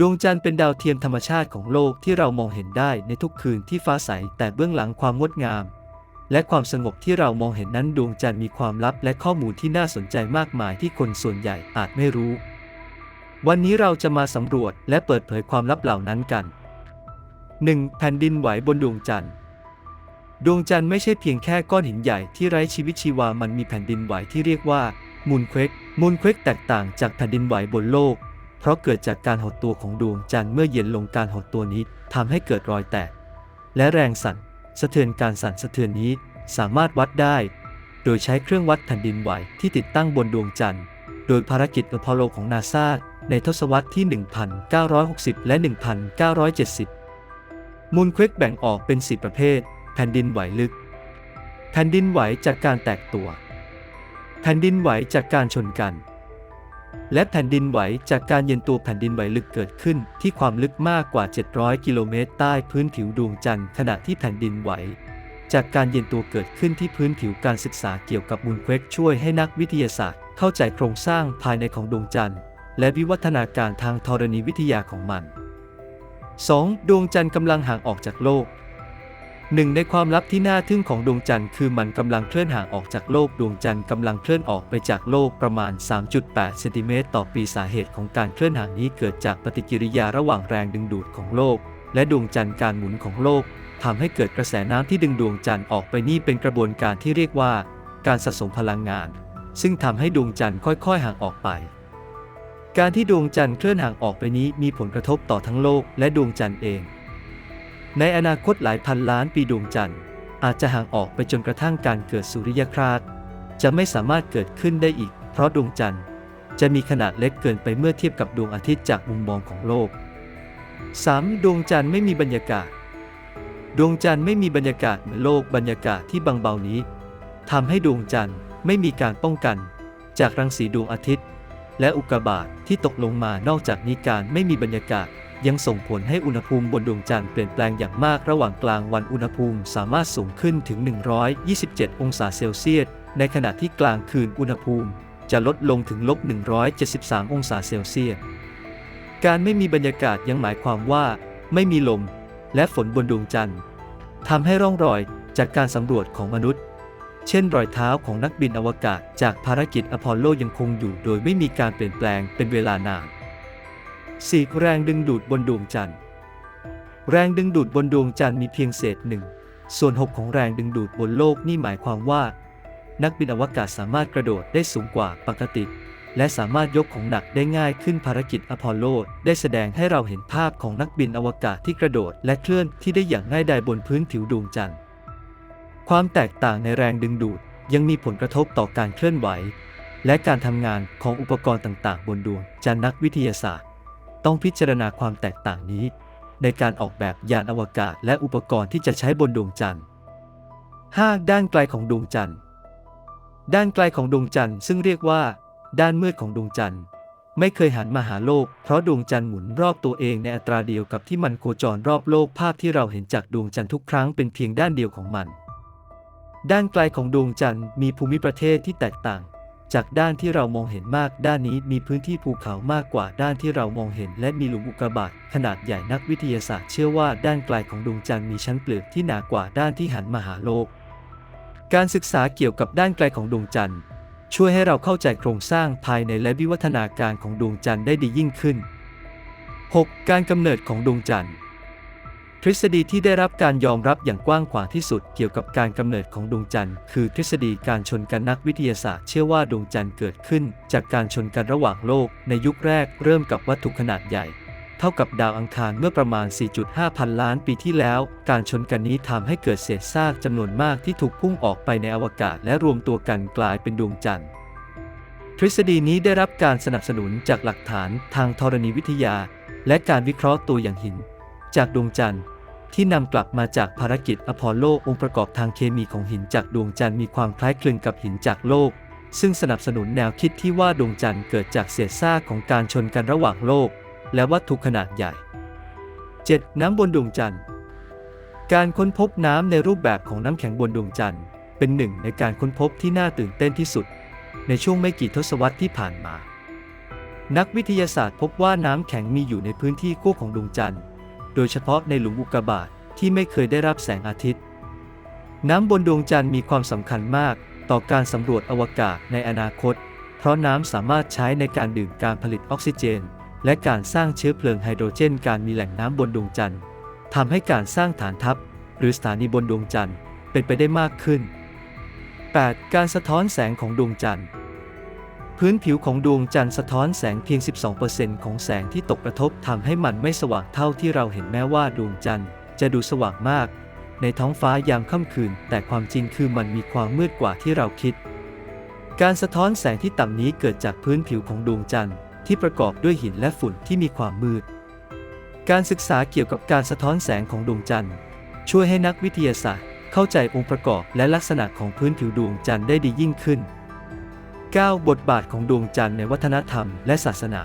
ดวงจันทร์เป็นดาวเทียมธรรมชาติของโลกที่เรามองเห็นได้ในทุกคืนที่ฟ้าใส แต่เบื้องหลังความงดงาม และความสงบที่เรามองเห็นนั้นดวงจันทร์มีความลับและข้อมูลที่น่าสนใจมากมายที่คนส่วนใหญ่อาจไม่รู้ วันนี้เราจะมาสำรวจและเปิดเผยความลับเหล่านั้นกัน 1. แผ่นดินไหวบนดวงจันทร์ดวงจันทร์ไม่ใช่เพียงแค่ก้อนหินใหญ่ที่ไร้ชีวิตชีวา มันมีแผ่นดินไหวที่เรียกว่ามูนเควกมูนเควกแตกต่างจากแผ่นดินไหวบนโลก เพราะเกิดจากการหดตัวของดวงจันทร์เมื่อเย็นลงการหดตัวนี้ทำให้เกิดรอยแตก และแรงสั่น สะเทือนการสั่นสะเทือนนี้สามารถวัดได้ โดยใช้เครื่องวัดแผ่นดินไหวที่ติดตั้งบนดวงจันทร์ โดยภารกิจอพอลโลของนาซาในทศวรรษที่ 1960 และ 1970 มูลเควกแบ่งออกเป็น 4 ประเภท แผ่นดินไหวลึก แผ่นดินไหวจากการแตกตัว แผ่นดินไหวจากการชนกัน และแผ่นดินไหวจากการเย็นตัวแผ่นดินไหวลึกเกิดขึ้นที่ความลึกมากกว่า 700 กิโลเมตรใต้พื้นผิวดวงจันทร์ขณะที่แผ่นดินไหว จากการเย็นตัวเกิดขึ้นที่พื้นผิวการศึกษาเกี่ยวกับมูลเควกช่วยให้นักวิทยาศาสตร์ เข้าใจโครงสร้างภายในของดวงจันทร์ และวิวัฒนาการทางธรณีวิทยาของมัน 2. ดวงจันทร์กำลังห่างออกจากโลก หนึ่งในความลับที่น่าทึ่งของดวงจันทร์คือมันกำลังเคลื่อนห่างออกจากโลกดวงจันทร์กำลังเคลื่อนออกไปจากโลกประมาณ 3.8 เซนติเมตรต่อปีสาเหตุของการเคลื่อนห่างนี้เกิดจากปฏิกิริยาระหว่างแรงดึงดูดของโลก และดวงจันทร์การหมุนของโลกทำให้เกิดกระแสน้ำที่ดึงดวงจันทร์ออกไปนี่เป็นกระบวนการที่เรียกว่า การสะสมพลังงาน ซึ่งทำให้ดวงจันทร์ค่อยๆ ห่างออกไป การที่ดวงจันทร์เคลื่อนห่างออกไปนี้มีผลกระทบต่อทั้งโลกและดวงจันทร์เอง ในอนาคตหลายพันล้านปีดวงจันทร์ อาจจะห่างออกไปจนกระทั่งการเกิดสุริยคราสจะไม่สามารถเกิดขึ้นได้อีก เพราะดวงจันทร์ จะมีขนาดเล็กเกินไปเมื่อเทียบกับดวงอาทิตย์จากมุมมองของโลก 3. ดวงจันทร์ไม่มีบรรยากาศ ดวงจันทร์ไม่มีบรรยากาศเหมือนโลกบรรยากาศที่บางเบานี้ทำให้ดวงจันทร์ไม่มีการป้องกัน จากรังสีดวงอาทิตย์ และอุกกาบาตที่ตกลงมานอกจากนี้การไม่มีบรรยากาศ ยังส่งผลให้อุณหภูมิบนดวงจันทร์เปลี่ยนแปลงอย่างมากระหว่างกลางวันอุณหภูมิสามารถสูงขึ้นถึง 127 องศาเซลเซียส ในขณะที่กลางคืนอุณหภูมิ จะลดลงถึงลบ 173 องศาเซลเซียส การไม่มีบรรยากาศยังหมายความว่า ไม่มีลม และฝนบนดวงจันทร์ทำให้ร่องรอยจากการสำรวจของมนุษย์ เช่นรอยเท้าของนักบินอวกาศจากภารกิจอพอลโลยังคงอยู่โดยไม่มีการเปลี่ยนแปลงเป็นเวลานาน 4. แรงดึงดูดบนดวงจันทร์ แรงดึงดูดบนดวงจันทร์มีเพียงเศษหนึ่งส่วน6ของแรงดึงดูดบนโลกนี่หมายความว่า นักบินอวกาศสามารถกระโดดได้สูงกว่าปกติ และสามารถยกของหนักได้ง่ายขึ้นภารกิจอพอลโล ได้แสดงให้เราเห็นภาพของนักบินอวกาศที่กระโดดและเคลื่อนที่ได้อย่างง่ายดายบนพื้นผิวดวงจันทร์ ความแตกต่างในแรงดึงดูดยังมีผลกระทบต่อการเคลื่อนไหว และการทำงานของอุปกรณ์ต่างๆ บนดวงจันทร์นักวิทยาศาสตร์ ต้องพิจารณาความแตกต่างนี้ ในการออกแบบยานอวกาศและอุปกรณ์ที่จะใช้บนดวงจันทร์ 5. ด้านไกลของดวงจันทร์ ด้านไกลของดวงจันทร์ซึ่งเรียกว่า ด้านมืดของดวงจันทร์ ไม่เคยหันมาหาโลก เพราะดวงจันทร์หมุนรอบตัวเองในอัตราเดียวกับที่มันโคจรรอบโลกภาพที่เราเห็นจากดวงจันทร์ทุกครั้งเป็นเพียงด้านเดียวของมัน ด้านไกลของดวงจันทร์มีภูมิประเทศที่แตกต่าง จากด้านที่เรามองเห็นมาก ด้านนี้มีพื้นที่ภูเขามากกว่าด้านที่เรามองเห็น และมีหลุมอุกกาบาตขนาดใหญ่นักวิทยาศาสตร์เชื่อว่าด้านไกลของดวงจันทร์มีชั้นเปลือกที่หนากว่าด้านที่หันมาหาโลก การศึกษาเกี่ยวกับด้านไกลของดวงจันทร์ ช่วยให้เราเข้าใจโครงสร้างภายในและวิวัฒนาการของดวงจันทร์ได้ดียิ่งขึ้น 6. การกำเนิดของดวงจันทร์ ทฤษฎีที่ได้รับการยอมรับอย่างกว้างขวางที่สุดเกี่ยวกับการกำเนิดของดวงจันทร์ คือทฤษฎีการชนกันนักวิทยาศาสตร์เชื่อว่าดวงจันทร์เกิดขึ้น จากการชนกันระหว่างโลก ในยุคแรกเริ่มกับวัตถุขนาดใหญ่ เท่ากับดาวอังคารเมื่อประมาณ 4.5 พันล้านปีที่แล้ว การชนกันนี้ทำให้เกิดเศษซากจำนวนมากที่ถูกพุ่งออกไปในอวกาศ และรวมตัวกันกลายเป็นดวงจันทร์ทฤษฎีนี้ได้รับการสนับสนุนจากหลักฐานทางธรณีวิทยา และการวิเคราะห์ตัวอย่างหิน จากดวงจันทร์ ที่นำกลับมาจากภารกิจอพอลโลองค์ประกอบทางเคมีของหินจากดวงจันทร์มีความคล้ายคลึงกับหินจากโลก ซึ่งสนับสนุนแนวคิดที่ว่าดวงจันทร์เกิดจากเศษซากของการชนกันระหว่างโลก และวัตถุขนาดใหญ่ 7. น้ำบนดวงจันทร์ การค้นพบน้ำในรูปแบบของน้ำแข็งบนดวงจันทร์ เป็นหนึ่งในการค้นพบที่น่าตื่นเต้นที่สุด ในช่วงไม่กี่ทศวรรษที่ผ่านมา นักวิทยาศาสตร์พบว่าน้ำแข็งมีอยู่ในพื้นที่ขั้วของดวงจันทร์ โดยเฉพาะในหลุมอุกกาบาตที่ไม่เคยได้รับแสงอาทิตย์ น้ำบนดวงจันทร์มีความสำคัญมากต่อการสำรวจอวกาศในอนาคต เพราะน้ำสามารถใช้ในการดื่มการผลิตออกซิเจน และการสร้างเชื้อเพลิงไฮโดรเจน การมีแหล่งน้ำบนดวงจันทร์ทำให้การสร้างฐานทัพ หรือสถานีบนดวงจันทร์เป็นไปได้มากขึ้น 8. การสะท้อนแสงของดวงจันทร์ พื้นผิวของดวงจันทร์สะท้อนแสงเพียง 12%ของแสงที่ตกกระทบทำให้มันไม่สว่างเท่าที่เราเห็นแม้ว่าดวงจันทร์จะดูสว่างมาก ในท้องฟ้ายามค่ำคืน แต่ความจริงคือมันมีความมืดกว่าที่เราคิด การสะท้อนแสงที่ต่ำนี้เกิดจากพื้นผิวของดวงจันทร์ที่ประกอบด้วยหินและฝุ่นที่มีความมืด การศึกษาเกี่ยวกับการสะท้อนแสงของดวงจันทร์ ช่วยให้นักวิทยาศาสตร์ เข้าใจองค์ประกอบและลักษณะของพื้นผิวดวงจันทร์ได้ดียิ่งขึ้น 9. บทบาทของดวงจันทร์ในวัฒนธรรมและศาสนา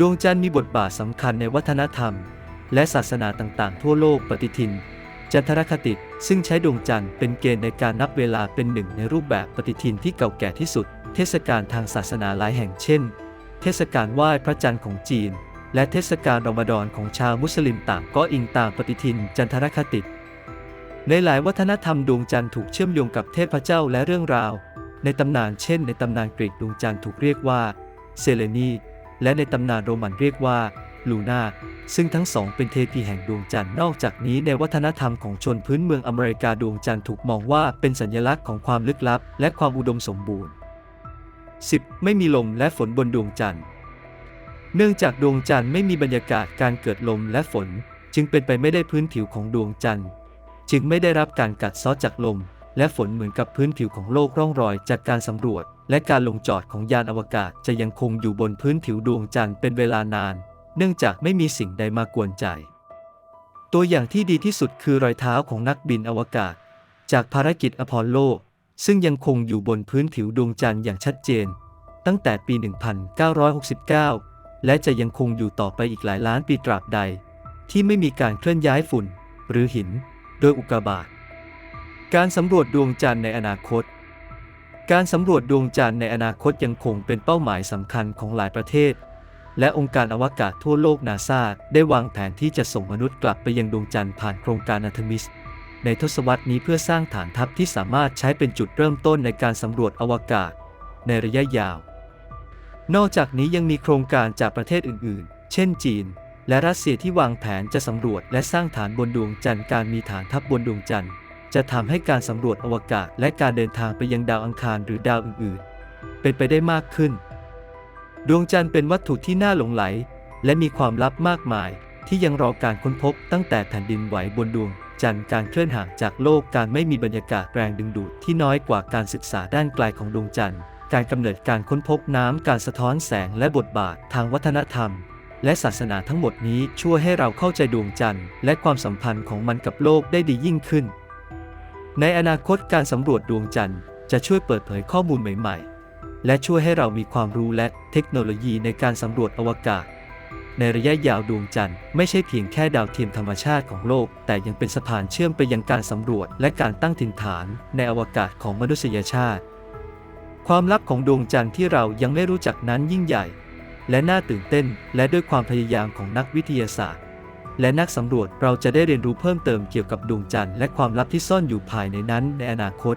ดวงจันทร์มีบทบาทสำคัญในวัฒนธรรม และศาสนาต่างๆ ทั่วโลกปฏิทิน จันทรคติซึ่งใช้ดวงจันทร์เป็นเกณฑ์ในการนับเวลาเป็นหนึ่งในรูปแบบปฏิทินที่เก่าแก่ที่สุด เทศกาลทางศาสนาหลายแห่งเช่น เทศกาลไหว้พระจันทร์ของจีน และเทศกาลรอมฎอนของชาวมุสลิมต่างก็อิงตามปฏิทินจันทรคติในหลายวัฒนธรรมดวงจันทร์ถูกเชื่อมโยงกับเทพเจ้าและเรื่องราว ในตำนานเช่นในตำนานกรีกดวงจันทร์ถูกเรียกว่าเซเลนีและในตำนานโรมันเรียกว่าลูนาซึ่งทั้งสองเป็นเทพีแห่งดวงจันทร์นอกจากนี้ในวัฒนธรรมของชนพื้นเมืองอเมริกาดวงจันทร์ถูกมองว่าเป็นสัญลักษณ์ของความลึกลับ และความอุดมสมบูรณ์ 10. ไม่มีลมและฝนบนดวงจันทร์ เนื่องจากดวงจันทร์ไม่มีบรรยากาศการเกิดลมและฝน จึงเป็นไปไม่ได้พื้นผิวของดวงจันทร์ จึงไม่ได้รับการกัดเซาะจากลม และฝนเหมือนกับพื้นผิวของโลกร่องรอยจากการสำรวจ และการลงจอดของยานอวกาศจะยังคงอยู่บนพื้นผิวดวงจันทร์เป็นเวลานาน เนื่องจากไม่มีสิ่งใดมากวนใจ ตัวอย่างที่ดีที่สุดคือรอยเท้าของนักบินอวกาศ จากภารกิจอพอลโล ซึ่งยังคงอยู่บนพื้นผิวดวงจันทร์อย่างชัดเจน ตั้งแต่ปี 1969 และจะยังคงอยู่ต่อไปอีกหลายล้านปีตราบใด ที่ไม่มีการเคลื่อนย้ายฝุ่น หรือหิน โดยอุกกาบาต การสำรวจดวงจันทร์ในอนาคต การสำรวจดวงจันทร์ในอนาคตยังคงเป็นเป้าหมายสำคัญของหลายประเทศ และองค์การอวกาศทั่วโลกนาซาได้วางแผนที่จะส่งมนุษย์กลับไปยังดวงจันทร์ผ่านโครงการอาร์เทมิส ในทศวรรษนี้เพื่อสร้างฐานทัพที่สามารถใช้เป็นจุดเริ่มต้นในการสำรวจอวกาศ ในระยะยาว นอกจากนี้ยังมีโครงการจากประเทศอื่น ๆ เช่น จีน และรัสเซียที่วางแผนจะสำรวจและสร้างฐานบนดวงจันทร์การมีฐานทัพบนดวงจันทร์ จะทำให้การสำรวจอวกาศและการเดินทางไปยังดาวอังคารหรือดาวอื่นๆ เป็นไปได้มากขึ้น ดวงจันทร์เป็นวัตถุที่น่าหลงไหล และมีความลับมากมาย ที่ยังรอการค้นพบตั้งแต่แผ่นดินไหวบนดวงจันทร์การเคลื่อนห่างจากโลกการไม่มีบรรยากาศแรงดึงดูดที่น้อยกว่าการศึกษาด้านไกลของดวงจันทร์ การกำเนิดการค้นพบน้ำการสะท้อนแสงและบทบาททางวัฒนธรรม และศาสนาทั้งหมดนี้ช่วยให้เราเข้าใจดวงจันทร์ และความสัมพันธ์ของมันกับโลกได้ดียิ่งขึ้น ในอนาคตการสำรวจดวงจันทร์จะช่วยเปิดเผยข้อมูลใหม่ ๆ และช่วยให้เรามีความรู้และเทคโนโลยีในการสำรวจอวกาศ ในระยะยาวดวงจันทร์ไม่ใช่เพียงแค่ดาวเทียมธรรมชาติของโลก แต่ยังเป็นสะพานเชื่อมไปยังการสำรวจและการตั้งถิ่นฐานในอวกาศของมนุษยชาติ ความลับของดวงจันทร์ที่เรายังไม่รู้จักนั้นยิ่งใหญ่ และน่าตื่นเต้นและด้วยความพยายามของนักวิทยาศาสตร์ และนักสำรวจเราจะได้เรียนรู้เพิ่มเติมเกี่ยวกับดวงจันทร์และความลับที่ซ่อนอยู่ภายในนั้นในอนาคต